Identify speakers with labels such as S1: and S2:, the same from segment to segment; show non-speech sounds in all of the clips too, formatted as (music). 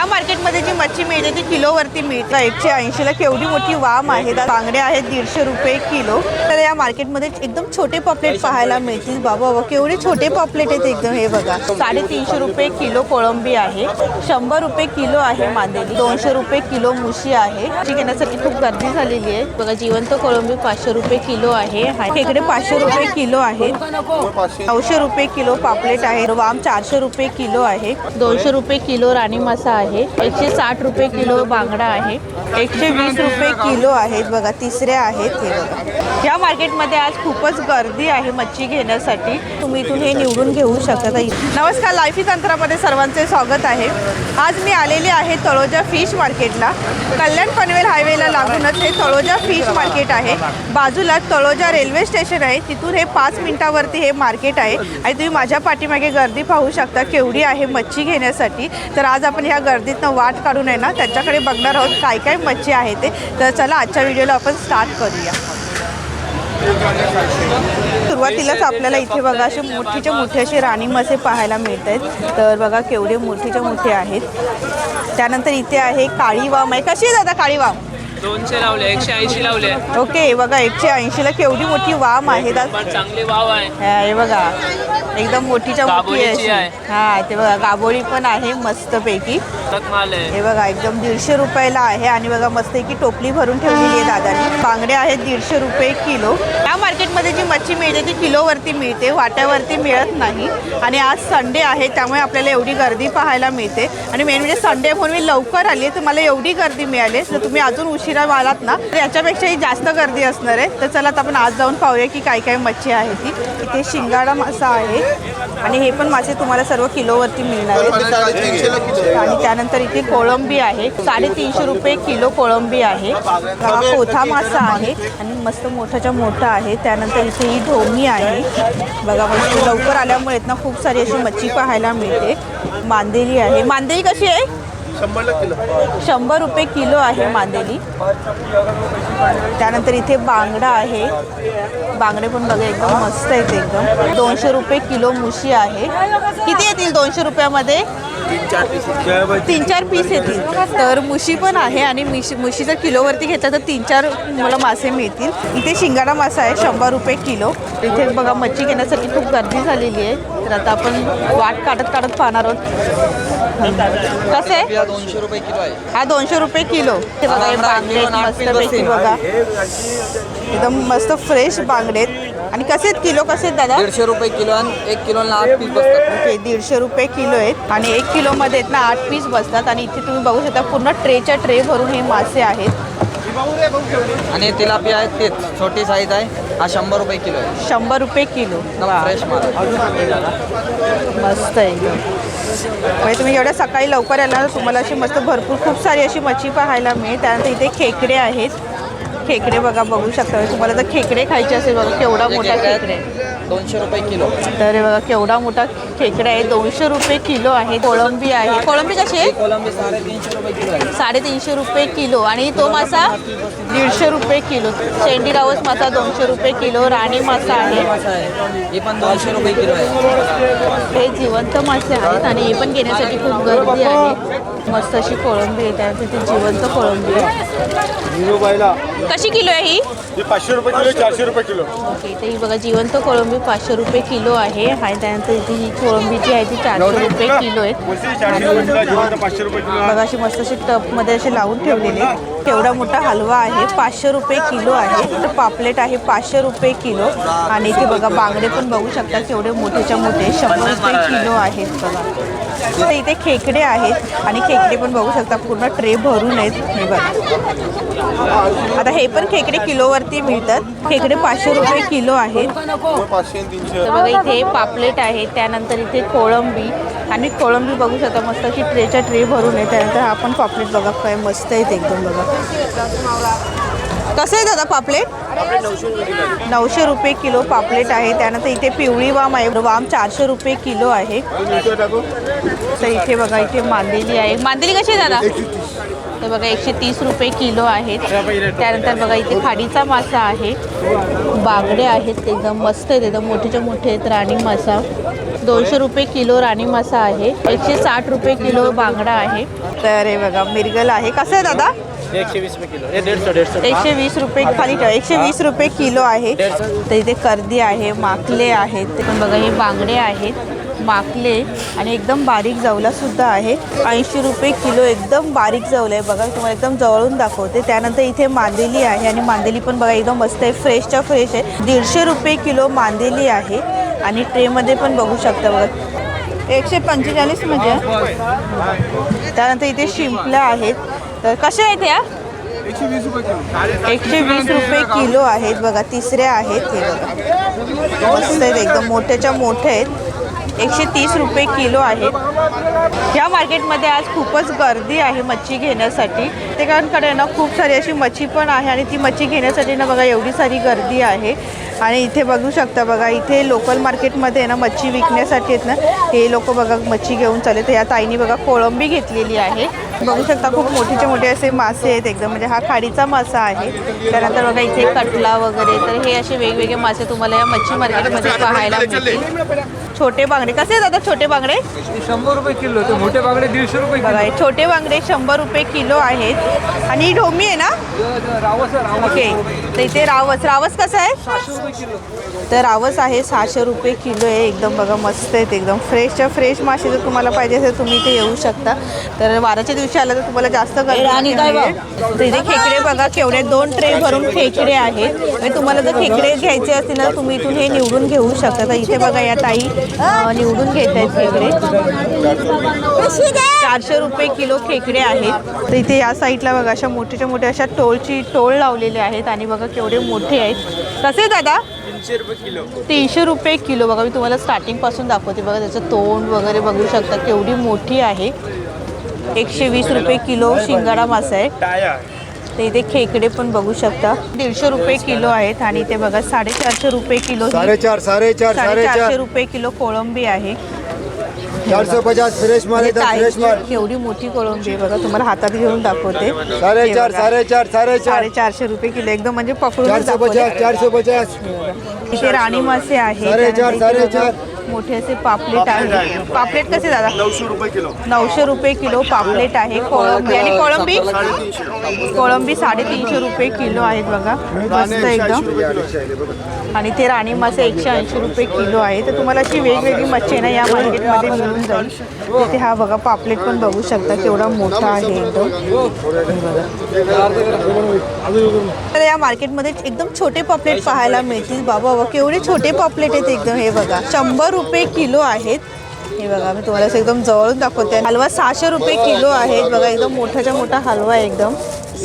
S1: या मार्केटमध्ये जी मच्छी मिळते ती किलोवरती मिळते. एकशे ऐंशीला केवढी मोठी वाम आहे. बांगड्या बांगडे आहेत दीडशे रुपये किलो. तर या मार्केटमध्ये एकदम छोटे पॉपलेट पाहायला मिळतील. बाबा बाबा केवढे छोटे पॉपलेट आहेत एकदम हे बघा. साडेतीनशे रुपये किलो कोळंबी आहे. शंभर रुपये किलो आहे मांदेली. दोनशे रुपये किलो मुशी आहे. जी घेण्यासाठी खूप गर्दी झालेली आहे. बघा जिवंत कोळंबी पाचशे रुपये किलो आहे. इकडे खेकडे पाचशे रुपये किलो आहे. नऊशे रुपये किलो पापलेट आहे. वाम चारशे रुपये किलो आहे. दोनशे रुपये किलो राणी मासा आहे. एकशे साठ रुपये किलो बांगडा आहे. एकशे वीस रुपये किलो आहेत बघा तिसरे आहेत हे बघा. या मार्केटमध्ये आज खूपच गर्दी आहे मच्छी घेण्यासाठी. तुम्ही इथून हे निवडून घेऊ शकता नमस्कार लाईफी तंत्रामध्ये सर्वांचे स्वागत आहे. आज मी आलेले आहे तळोजा फिश मार्केटला. कल्याण पनवेल हायवेला लागूनच हे तळोजा फिश मार्केट आहे. बाजूला तळोजा रेल्वे स्टेशन आहे. तिथून हे पाच मिनिटावरती हे मार्केट आहे. आणि तुम्ही माझ्या पाठीमागे गर्दी पाहू शकता केवढी आहे मच्छी घेण्यासाठी. तर आज आपण ह्या गर्दीतनं वाट काढून आहे ना त्याच्याकडे बघणार आहोत काय काय मच्छी आहे ते. तर चला आजच्या व्हिडिओला आपण स्टार्ट करूया. सुरुवातीलाच आपल्याला इथे बघा असे मोठीच्या मोठे असे राणी मासे पाहायला मिळत आहेत तर बघा केवढे मोठीच्या मोठे आहेत. त्यानंतर इथे आहे काळी वाम आहे कशी दादा काळी वाम
S2: दोनशे लावले एकशे ऐंशी लावले.
S1: ओके बघा एकशे ऐंशीला केवढी मोठी वाम आहे.
S2: चांगले भाव आहे.
S1: बघा एकदम मोठीच्या मोठी
S2: आहे.
S1: हा ते बघा गाबोळी पण आहे मस्तपैकी.
S2: कडक माल आहे.
S1: हे बघा एकदम दीडशे रुपयाला आहे आणि बघा मस्त की टोपली भरून ठेवलेली आहे दादानी. बांगडे आहेत दीडशे रुपये किलो. या मार्केटमध्ये जी मच्छी मिळते ती किलोवरती मिळते वाट्यावरती मिळत नाही. आणि आज संडे आहे त्यामुळे आपल्याला एवढी गर्दी पाहायला मिळते. आणि मेन म्हणजे संडे म्हणून मी लवकर आली आहे तर मला एवढी गर्दी मिळाली जर तुम्ही अजून उशिरा आलात ना तर याच्यापेक्षाही जास्त गर्दी असणार आहे. तर चला आपण आज जाऊन पाहूया की काय काय मच्छी आहे ती. इथे शिंगाडा मासा आहे. आणि हे पण मासे तुम्हाला सर्व किलोवरती मिळणार आहेत आणि त्यानंतर इथे कोळंबी आहे. साडेतीनशे रुपये किलो कोळंबी आहे. हा कोथा मासा आहे. आणि मस्त मोठाच्या मोठा आहे. त्यानंतर इथे ही ढोमी आहे. बघा मस्त लवकर आल्यामुळे ना खूप सारी अशी मच्छी पाहायला मिळते. मांदेली आहे. मांदेली कशी आहे? शंभर रुपये किलो. आहे मांदेली. त्यानंतर इथे बांगडा आहे. बांगडे पण बघा एकदम मस्त आहेत एकदम. दोनशे रुपये किलो मुशी आहे. किती येतील दोनशे रुपयामध्ये? तीन चार पीस येतील. तर मुशी पण आहे आणि मिशी मुशीचा किलोवरती घेतला तर तीन चार मला मासे मिळतील. इथे शिंगाडा मासा आहे शंभर रुपये किलो. इथे बघा मच्छी घेण्यासाठी खूप गर्दी झालेली आहे. तर आता आपण वाट काढत काढत पाहणार आहोत. कसं?
S3: दोनशे रुपये किलो आहे.
S1: हा दोनशे रुपये किलो. ते बघा हे बांगडे आहेत मस्तपैकी बघा. एकदम मस्त फ्रेश बांगडे आणि कसे आहेत किलो? कसे आहेत दादा?
S3: दीडशे रुपये किलो आणि एक किलोला आठ पीस बसतात.
S1: ओके दीडशे रुपये किलो आहेत. आणि एक किलोमध्ये आहेत ना आठ पीस बसतात. आणि इथे तुम्ही बघू शकता पूर्ण ट्रेच्या ट्रे भरून हे मासे आहेत.
S3: आणि तिलापी आहेत तेच छोटी साईज आहे. हा शंभर रुपये किलो आहे.
S1: शंभर रुपये किलो.
S3: एकदम फ्रेश माल आहे.
S1: मस्त आहे एकदम. म्हणजे तुम्ही एवढ्या सकाळी लवकर आला तर तुम्हाला अशी मस्त भरपूर खूप सारी अशी मच्छी पाहायला मिळेल. त्यानंतर इथे खेकडे आहेत. खेकडे बघा बघू शकता तुम्हाला जर खेकडे खायचे असेल बघा केवढा मोठा
S3: खेकडे
S1: खेकडे आहे.
S3: दोनशे रुपये किलो.
S1: तर बघा केवढा मोठा खेकडा आहे. दोनशे रुपये किलो आहे. कोळंबी आहे. कोळंबी कशी आहे?
S3: कोलंबी साडेतीनशे रुपये किलो आहे.
S1: साडेतीनशे रुपये किलो. आणि तो मासा? दीडशे रुपये किलो. शेंडी रावस मासा दोनशे रुपये किलो. राणी मासा आहे.
S3: मासा आहे. ही पण दोनशे रुपये किलो आहे.
S1: हे जिवंत मासे आहेत आणि हे पण घेण्यासाठी खूप गर्दी आहे. मस्त अशी कोळंबी आहे त्यानंतर ती जिवंत कोळंबी आहे. कशी किलो आहे ही?
S4: ही पाचशे रुपये किलो चारशे रुपये किलो.
S1: ओके तर ही बघा जिवंत कोळंबी पाचशे रुपये किलो आहे आणि त्यानंतर इथे ही कोळंबी जी आहे ती चारशे रुपये किलो आहे. बघा अशी मस्त अशी टपमध्ये असे लावून ठेवलेले आहेत. केवढा मोठा हलवा आहे पाचशे रुपये किलो आहे. तर पापलेट आहे पाचशे रुपये किलो. आणि इथे बघा बांगडे पण बघू शकता केवढे मोठेच्या मोठे शंभर रुपये किलो आहेत बघा. तर इथे खेकडे आहेत आणि खेकडे पण बघू शकता पूर्ण ट्रे भरून आहेत. हे बघा. आता हे पण खेकडे किलोवरती मिळतात. खेकडे पाचशे रुपये किलो आहेत. तर बघा इथे पापलेट आहे त्यानंतर इथे कोळंबी आणि कोळंबी बघू शकता मस्त की ट्रेच्या ट्रे भरून आहे त्यानंतर हा पण पापलेट बघा काय मस्त आहेत एकदम बघा. कसं आहे दादा पापलेट? नऊशे रुपये किलो पापलेट आहे. त्यानंतर इथे पिवळी वाम आहे. वाम चारशे रुपये किलो आहे. तर इथे बघा इथे मांदेली आहे. मांदेली कशी दादा? तर बघा एकशे तीस रुपये किलो आहेत. त्यानंतर बघा इथे खाडीचा मासा आहे. बांगडे आहेत एकदम मस्त आहेत. एकदम मोठेच्या मोठे आहेत राणी मासा. दोनशे रुपये किलो राणी मासा आहे. एकशे साठ रुपये किलो बांगडा आहे. तर हे बघा मिरगल आहे. कसं आहे दादा?
S3: एकशे वीस रुपये
S1: एकशे वीस खाली ठेवा. एकशे वीस रुपये किलो आहे. तर इथे कर्दी आहे माकले आहेत. पण बघा हे बांगडे आहेत. माकले आणि एकदम बारीक जवलासुद्धा आहे. ऐंशी रुपये किलो एकदम बारीक जवलं आहे. बघा तुम्हाला एकदम जवळून दाखवते. त्यानंतर इथे मांदेली आहे आणि मांदेली पण बघा एकदम मस्त आहे. फ्रेशच्या फ्रेश आहे. दीडशे रुपये किलो मांदेली आहे. आणि ट्रेमध्ये पण बघू शकता बघा. एकशे पंचेचाळीस म्हणजे. त्यानंतर इथे शिंपल्या आहेत. तर कशा आहेत या? एकशे वीस रुपये किलो आहेत बघा तिसऱ्या आहेत हे बघा. मस्त आहेत एकदम मोठ्याच्या मोठे आहेत. एकशे तीस रुपये किलो आहेत या मार्केटमध्ये आज खूपच गर्दी आहे मच्छी घेण्यासाठी. ते कारणकडे ना खूप सारी अशी मच्छी पण आहे आणि ती मच्छी घेण्यासाठी ना बघा एवढी सारी गर्दी आहे. आणि इथे बघू शकता बघा इथे लोकल मार्केटमध्ये ना मच्छी विकण्यासाठी आहेत ना हे लोक बघा मच्छी घेऊन चालले तर या ताईने बघा कोळंबी घेतलेली आहे. बघू शकता खूप मोठीचे मोठे असे मासे आहेत एकदम म्हणजे हा खाडीचा मासा आहे. त्यानंतर बघा इथे कटला वगैरे तर हे असे वेगवेगळे मासे तुम्हाला या मच्छी मार्केटमध्ये पाहायला मिळतील. छोटे बांगडे कसे आहेत आता छोटे बांगडे?
S3: शंभर रुपये किलो ते मोठे बागडे दीडशे रुपये
S1: बघा छोटे बांगडे शंभर रुपये किलो आहेत. आणि ढोमी आहे ना?
S3: रावस
S1: ओके. तर इथे रावस रावस कसं आहे? तर रावस आहे सहाशे रुपये किलो आहे. एकदम बघा मस्त आहेत एकदम. फ्रेशच्या फ्रेश मासे जर तुम्हाला पाहिजे असेल तुम्ही इथे येऊ शकता. तर वाराच्या दिवशी आलं तर तुम्हाला जास्त मिळेल. तर इथे खेकडे बघा केवढे दोन ट्रे भरून खेकडे आहेत. आणि तुम्हाला जर खेकडे घ्यायचे असतील ना तुम्ही इथून हे निवडून घेऊ शकता. तर इथे बघा या ताई निवडून घेत आहेत खेकडे. चारशे रुपये किलो खेकडे आहेत. तर इथे या साईडला बघा अशा मोठ्याच्या मोठ्या अशा टोळची टोळ लावलेले आहेत. आणि बघा केवढे मोठे आहेत. कसे दादा?
S2: तीनशे रुपये किलो.
S1: तीनशे रुपये किलो. बघा मी तुम्हाला स्टार्टिंगपासून दाखवते. बघा त्याचं तोंड वगैरे बघू शकता. केवढी मोठी आहे. एकशे वीस रुपये किलो शिंगाडा मासा आहे.
S2: टाया
S1: तर इथे खेकडे पण बघू शकता. दीडशे रुपये किलो आहेत. आणि इथे बघा साडेचारशे रुपये किलो ही
S5: साडेचार साडेचार
S1: साडेचारशे
S5: साडेचार.
S1: रुपये किलो कोळंबी आहे.
S5: चारशे पचास फ्रेश माल फ्रेश माल.
S1: केवढी मोठी कोळंबी आहे बघा तुम्हाला हातात घेऊन दाखवते.
S5: साडेचार. साडेचार साडेचार
S1: साडेचारशे रुपये किलो एकदम म्हणजे पकडून
S5: चारशे पचास चारशे पचास.
S1: इथे राणी मासे आहे
S5: साडेचार, साडेचार.
S1: मोठे असे पापलेट आहे. पापलेट कसे दादा?
S4: नऊशे रुपये किलो.
S1: नऊशे रुपये किलो पापलेट आहे. कोळंबी आणि कोळंबी? कोळंबी साडेतीनशे रुपये किलो आहेत बघा. मस्त एकदम. आणि ते राणी मासे एकशे ऐंशी रुपये किलो आहे. तर तुम्हाला अशी वेगवेगळी मच्छी आहे ना या मार्केटमध्ये मिळून जाईल. तिथे हा बघा पापलेट पण बघू शकता केवढा मोठा आहे एकदम हे. तर या मार्केटमध्ये एकदम छोटे पॉपलेट पाहायला मिळतील. बाबा बाबा केवढे छोटे पॉपलेट आहेत एकदम हे बघा. शंभर रुपये किलो आहेत. हे बघा मी तुम्हाला असं एकदम जवळून दाखवते. हलवा सहाशे रुपये किलो आहेत. बघा एकदम मोठाच्या मोठा हलवा आहे एकदम.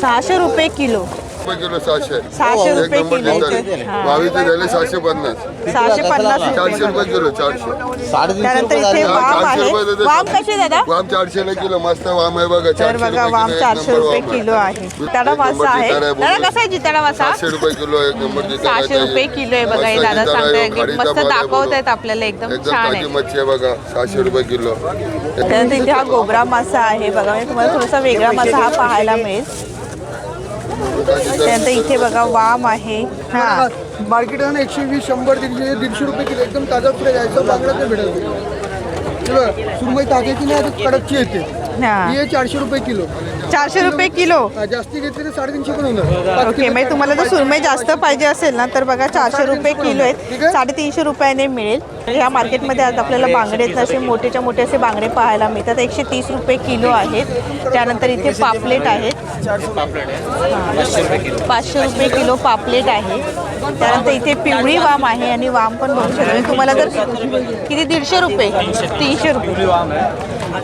S1: सहाशे रुपये किलो.
S6: रुपये किलो सहाशे.
S1: सहाशे
S6: एक
S1: रुपये किलो.
S6: बावीसचे झाले सहाशे पन्नास.
S1: सहाशे पन्नास
S6: चारशे
S1: रुपये
S6: किलो चारशे.
S1: त्यानंतर इथे वाम
S6: चारशे
S1: आहे.
S6: रुपये.
S1: वाम कसे दादा?
S6: वाम चारशे ला किलो मस्त वाम आहे बघा.
S1: तर
S6: चारशे
S1: बघा वाम चारशे रुपये
S6: आहे.
S1: किलो आहे. जिताडा मासा
S6: नंबर
S1: आहे.
S6: जिताडा आहे,
S1: दादा
S6: बोलू.
S1: कसा आहे जिताडा मासा
S6: सातशे रुपये किलो एक नंबर जिताडा
S1: सहाशे
S6: आहे.
S1: रुपये किलो आहे बघा हे
S6: मस्त
S1: दादा
S6: जिताडा आहे,
S1: मस्त
S6: माल आहे,
S1: दाखवत आहेत. आपल्याला एकदम
S6: एकदम
S1: छान
S6: ताजी
S1: आहे.
S6: मच्छी आहे बघा सहाशे रुपये किलो.
S1: त्यानंतर इथे हा गोबरा मासा आहे बघा म्हणजे तुम्हाला थोडासा वेगळा मासा हा पाहायला मिळेल. त्यानंतर इथे बघा वाम आहे. हा.
S5: मार्केट एकशे वीस शंभर दीडशे दीडशे रुपये किलो एकदम ताजा आहे एकदम बांगडा ते भेटेल सुरमई ताज्याची नाही कडकची येते.
S1: हा.
S5: ही आहे चारशे रुपये किलो.
S1: चारशे रुपये किलो.
S5: हा, जास्ती घेतली तर साडेतीनशे पण होणार.
S1: ओके म्हणजे तुम्हाला जर सुरमई जास्त पाहिजे असेल ना तर बघा चारशे रुपये किलो आहेत साडेतीनशे रुपयाने मिळेल. ह्या मार्केटमध्ये आज आपल्याला बांगडे आहेत ना असे मोठेच्या मोठे असे बांगडे पाहायला मिळतात. एकशे तीस रुपये किलो आहेत. त्यानंतर इथे पापलेट आहेत. पाचशे रुपये किलो पापलेट आहे. त्यानंतर इथे पिवळी वाम आहे आणि वाम पण बघू शकता. म्हणजे तुम्हाला जर किती? दीडशे रुपये. तीनशे रुपये.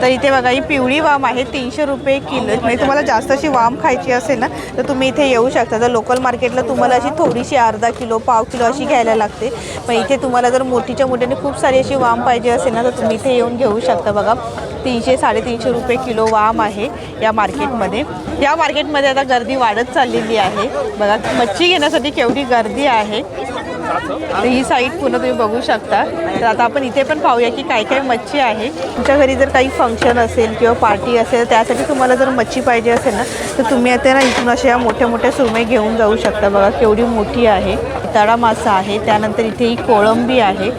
S1: तर इथे बघा ही पिवळी वाम आहे तीनशे रुपये किलो. म्हणजे तुम्हाला जास्त अशी वाम खायची असेल ना तर तुम्ही इथे येऊ शकता. तर लोकल मार्केटला तुम्हाला अशी थोडीशी अर्धा किलो पाव किलो अशी घ्यायला लागते. पण इथे तुम्हाला जर मोठीच्या मोठ्याने खूप सारी अशी वाम पाहिजे असेल ना तर तुम्ही इथे येऊन घेऊ शकता. बघा तीनशे साडेतीनशे रुपये किलो वाम आहे या मार्केटमध्ये या मार्केटमध्ये आता गर्दी वाढत चाललेली आहे. बघा मच्छी घेण्यासाठी केवढी गर्दी आहे. तर ही साईट पुन्हा तुम्ही बघू शकता. तर आता आपण इथे पण पाहूया की काय काय मच्छी आहे. तुमच्या घरी जर काही फंक्शन असेल किंवा पार्टी असेल त्यासाठी तुम्हाला जर मच्छी पाहिजे असेल ना तर तुम्ही आता ना इथून अशा या मोठ्या मोठ्या सुरमे घेऊन जाऊ शकता. बघा केवढी मोठी आहे. तडा मासा आहे. त्यानंतर इथे ही कोळंबी आहे.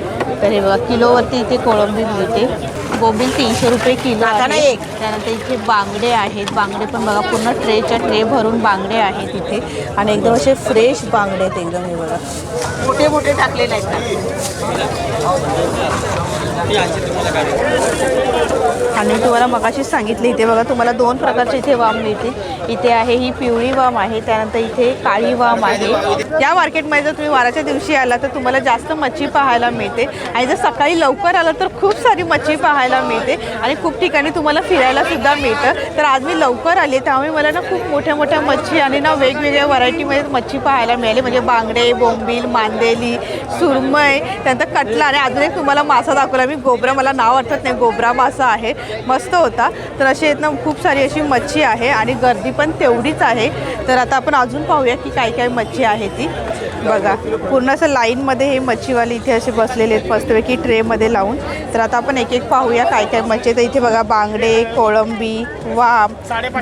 S1: तर हे बघा किलोवरती इथे कोळंबी मिळते. बोंबील तीनशे रुपये किलो आहे. त्यानंतर इथे बांगडे आहेत. बांगडे पण बघा पूर्ण ट्रेच्या ट्रे भरून बांगडे आहेत इथे. आणि एकदम असे फ्रेश बांगडे आहेत एकदम हे बघा. मोठे मोठे टाकलेले आहेत आणि तुम्हाला मगाशी सांगितले इथे बघा तुम्हाला दोन प्रकारचे इथे वाम मिळतील. इथे आहे ही पिवळी वाम आहे त्यानंतर इथे काळी वाम आहे. या मार्केटमध्ये जर तुम्ही वाराच्या दिवशी आला तर तुम्हाला जास्त मच्छी पाहायला मिळते. आणि जर सकाळी लवकर आला तर खूप सारी मच्छी पाहायला मिळते. आणि खूप ठिकाणी तुम्हाला फिरायला सुद्धा मिळतं. तर आज मी लवकर आले त्यामुळे मला ना खूप मोठ्या मोठ्या मच्छी आणि ना वेगवेगळ्या व्हरायटीमध्ये मच्छी पाहायला मिळाली. म्हणजे बांगडे बोंबील मांदेली सुरमय त्यानंतर कटला आणि अजून एक तुम्हाला मासा दाखवला. मी गोबरा मला नाव आठवत नाही गोबरा मासा आहे. मस्त होता. तर अशी आहेत ना खूप सारी अशी मच्छी आहे आणि गर्दी पण तेवढीच आहे. तर आता आपण अजून पाहूया की काय काय मच्छी आहेत. ती बघा पूर्ण असं लाईनमध्ये हे मच्छीवाले इथे असे बसलेले आहेत मस्तपैकी ट्रेमध्ये लावून. तर आता आपण एक एक पाहूया काय काय मच्छी आहे. तर इथे बघा बांगडे कोळंबी वाम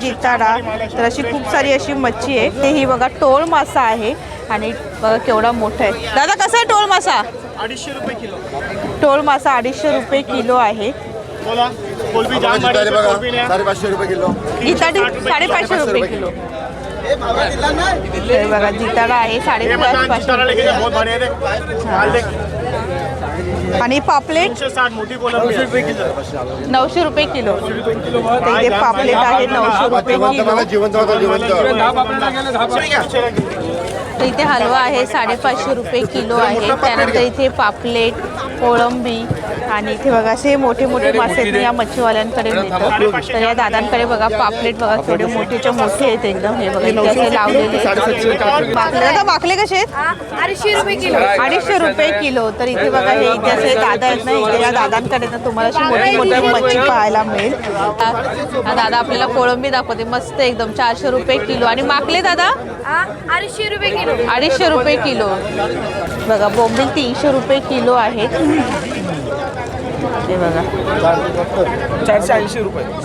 S1: जिताडा. तर अशी खूप सारी अशी मच्छी आहे ते ही बघा टोळ मासा आहे. आणि बघा केवढा मोठा आहे. दादा कसा आहे टोळ मासा?
S4: अडीचशे रुपये किलो.
S1: टोळ मासा अडीचशे रुपये किलो आहे.
S4: साडेपाचशे रुपये किलो.
S1: साडेपाचशे रुपये किलो. हे बघा जिताडा आहे
S4: देख
S1: आणि पापलेट? नऊशे रुपये किलो इथे पापलेट आहे नऊशे रुपये किलो. इथे हलवा आहे साडेपाचशे रुपये किलो आहे. त्यानंतर इथे पापलेट कोळंबी आणि इथे बघा असे मोठे मोठे मासे आहेत या मच्छीवाल्यांकडे मिळतात. तर या दादांकडे बघा पापलेट बघा थोडे मोठेच्या मोठे आहेत एकदम हे बघा इथे असे लावलेले. बाकले दादा बाकले कसे आहेत?
S7: अडीचशे रुपये किलो.
S1: अडीचशे रुपये किलो. तर इथे बघा हे इथे असे दादा आहेत ना इथे या दादांकडे ना तुम्हाला अशी मोठी मोठी मच्छी पाहायला मिळेल. हा दादा आपल्याला कोळंबी दाखवते मस्त एकदम चारशे रुपये किलो. आणि माकले दादा?
S7: अडीचशे रुपये किलो.
S1: अडीचशे रुपये किलो. बघा बोंबील तीनशे रुपये किलो आहेत. हे बघा.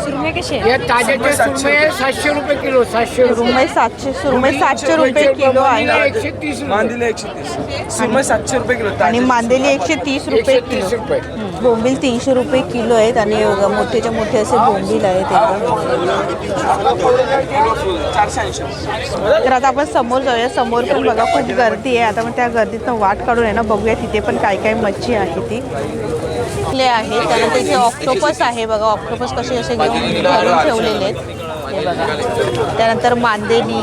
S7: सुरमे कसे
S8: हे ताज्याचे सुरमई सातशे रुपये किलो सातशे रुपये.
S1: सुरमई सातशे सुरमई सातशे रुपये किलो आहे.
S8: एकशे तीस रुपये.
S9: मांदिले एकशे तीस. सुरमई सातशे रुपये किलो
S1: आणि मांदेली एकशे तीस रुपये
S8: एकशे तीस
S1: किलो.
S8: रुपये.
S1: बोंबील तीनशे रुपये किलो आहेत आणि बघा मोठेच्या मोठे असे बोंबील आहेत
S9: चारशे ऐंशी
S1: तर आता आपण समोर जाऊया. समोर पण बघा खूप गर्दी आहे. आता मग त्या गर्दीतनं वाट काढून आहे ना बघूया तिथे पण काय काय मच्छी आहे ती. ले आहे. त्यानंतर इथे ऑक्टोपस आहे बघा. ऑक्टोपस कसे असे घेऊन घालून ठेवलेले आहेत. हे बघा. त्यानंतर मांदेली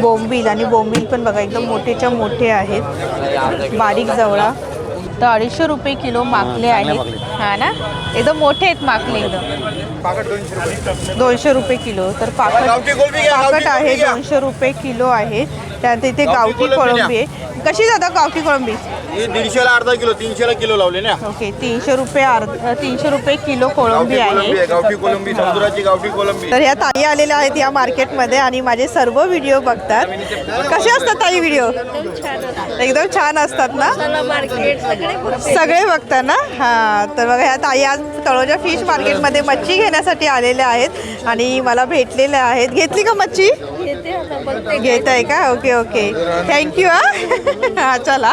S1: बोंबील आणि बोंबील पण बघा एकदम मोठेच्या मोठे आहेत. बारीक जवळा. तर अडीचशे रुपये किलो माकले आहेत. हा ना? एकदम मोठे आहेत माकले एकदम. दोनशे रुपये किलो. तर पाकट पाकट आहे. दोनशे रुपये किलो आहे. त्यानंतर इथे गावठी कोळंबी आहे. कशी जातात गावठी कोळंबी?
S4: हे दीडशेला अर्धा किलो तीनशेला किलो लावले ना.
S1: ओके तीनशे रुपये अर्ध तीनशे रुपये किलो कोळंबी आहे.
S4: गावठी कोलंबी समुद्राची गावठी कोलंबी
S1: तर ह्या ताई आलेल्या आहेत या मार्केटमध्ये आणि माझे सर्व व्हिडिओ बघतात. कसे असतात ताई व्हिडिओ? एकदम छान असतात ना?
S7: मार्केट सगळे
S1: सगळे बघता ना? हां तर बघा ह्या ताई आज तळोजा फिश मार्केटमध्ये मच्छी घेण्यासाठी आलेल्या आहेत आणि मला भेटलेल्या आहेत. घेतली का मच्छी? घेत आहे का? Okay okay. थँक्यू (laughs) हा. चला.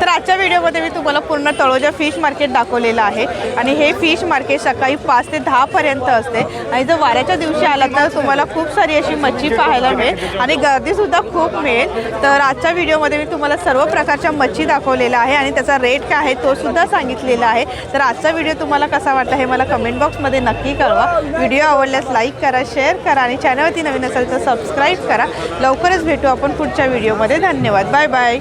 S1: तर आजच्या व्हिडिओमध्ये मी तुम्हाला पूर्ण तळोजा फिश मार्केट दाखवलेलं आहे. आणि हे फिश मार्केट सकाळी पाच ते दहापर्यंत असते. आणि जर वाऱ्याच्या दिवशी आला तर तुम्हाला खूप सारी अशी मच्छी पाहायला मिळेल. आणि गर्दीसुद्धा खूप मिळेल. तर आजच्या व्हिडिओमध्ये मी तुम्हाला सर्व प्रकारच्या मच्छी दाखवलेल्या आहे. आणि त्याचा रेट काय आहे तो सुद्धा सांगितलेला आहे. तर आजचा व्हिडिओ तुम्हाला कसा वाटला हे मला कमेंट बॉक्समध्ये नक्की कळवा. व्हिडिओ आवडल्यास लाईक करा शेअर करा. आणि चॅनलवरती नवीन असेल तर सबस्क्राईब करा. लवकरच भेटू आपण पुढच्या व्हिडिओमध्ये धन्यवाद. Bye bye